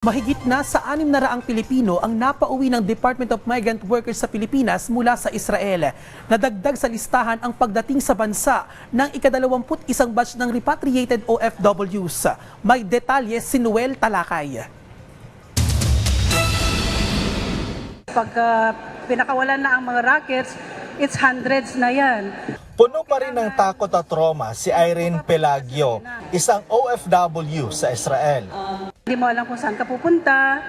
Mahigit na sa anim na raang Pilipino ang napauwi ng Department of Migrant Workers sa Pilipinas mula sa Israel. Nadagdag sa listahan ang pagdating sa bansa ng ikadalawamput isang batch ng repatriated OFWs. May detalye si Noel Talakay. Pagka pinakawalan na ang mga rockets, it's hundreds na yan. Puno pa rin ng takot at trauma si Irene Pelagio, isang OFW sa Israel. Hindi mo alam kung saan ka pupunta,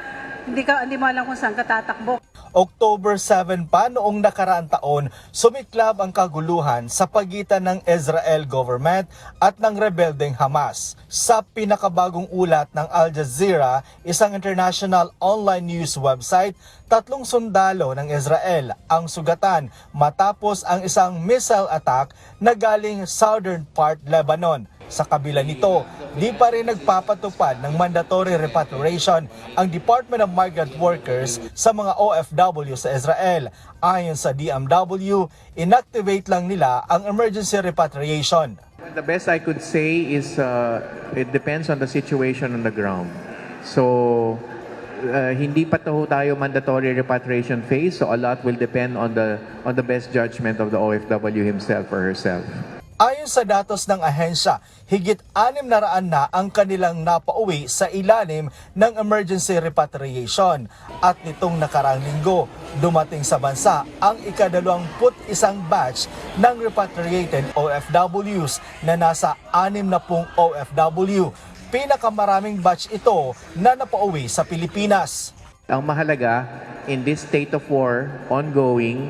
hindi, ka, hindi mo alam kung saan ka tatakbo. October 7 pa noong nakaraang taon, sumiklab ang kaguluhan sa pagitan ng Israel government at ng rebeldeng Hamas. Sa pinakabagong ulat ng Al Jazeera, isang international online news website, tatlong sundalo ng Israel ang sugatan matapos ang isang missile attack na galing southern part Lebanon. Sa kabila nito, di pa rin nagpapatupad ng mandatory repatriation ang Department of Migrant Workers sa mga OFW sa Israel. Ayon sa DMW, inactivate lang nila ang emergency repatriation. The best I could say is uh, it depends on the situation on the ground. So, uh, hindi pa to tayo mandatory repatriation phase, so a lot will depend on the on the best judgment of the OFW himself or herself. Ayon sa datos ng ahensya, higit anim na raan na ang kanilang napauwi sa ilalim ng emergency repatriation. At nitong nakarang linggo, dumating sa bansa ang ikadalawamput isang batch ng repatriated OFWs na nasa anim na pong OFW. Pinakamaraming batch ito na napauwi sa Pilipinas. Ang mahalaga, in this state of war ongoing,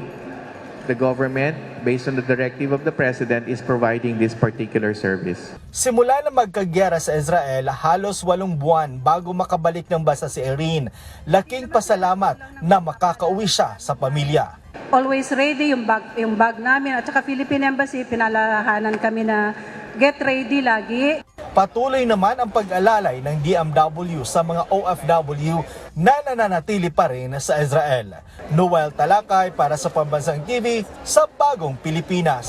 the government, based on the directive of the President, is providing this particular service. Simula na magkagyera sa Israel, halos walong buwan bago makabalik ng bansa si Erin. Laking pasalamat na makakauwi siya sa pamilya. Always ready yung bag, yung bag namin. At saka Philippine Embassy, pinalalahanan kami na get ready lagi. Patuloy naman ang pag-alalay ng DMW sa mga OFW na nananatili pa rin sa Israel. Noel Talakay para sa Pambansang TV sa Bagong Pilipinas.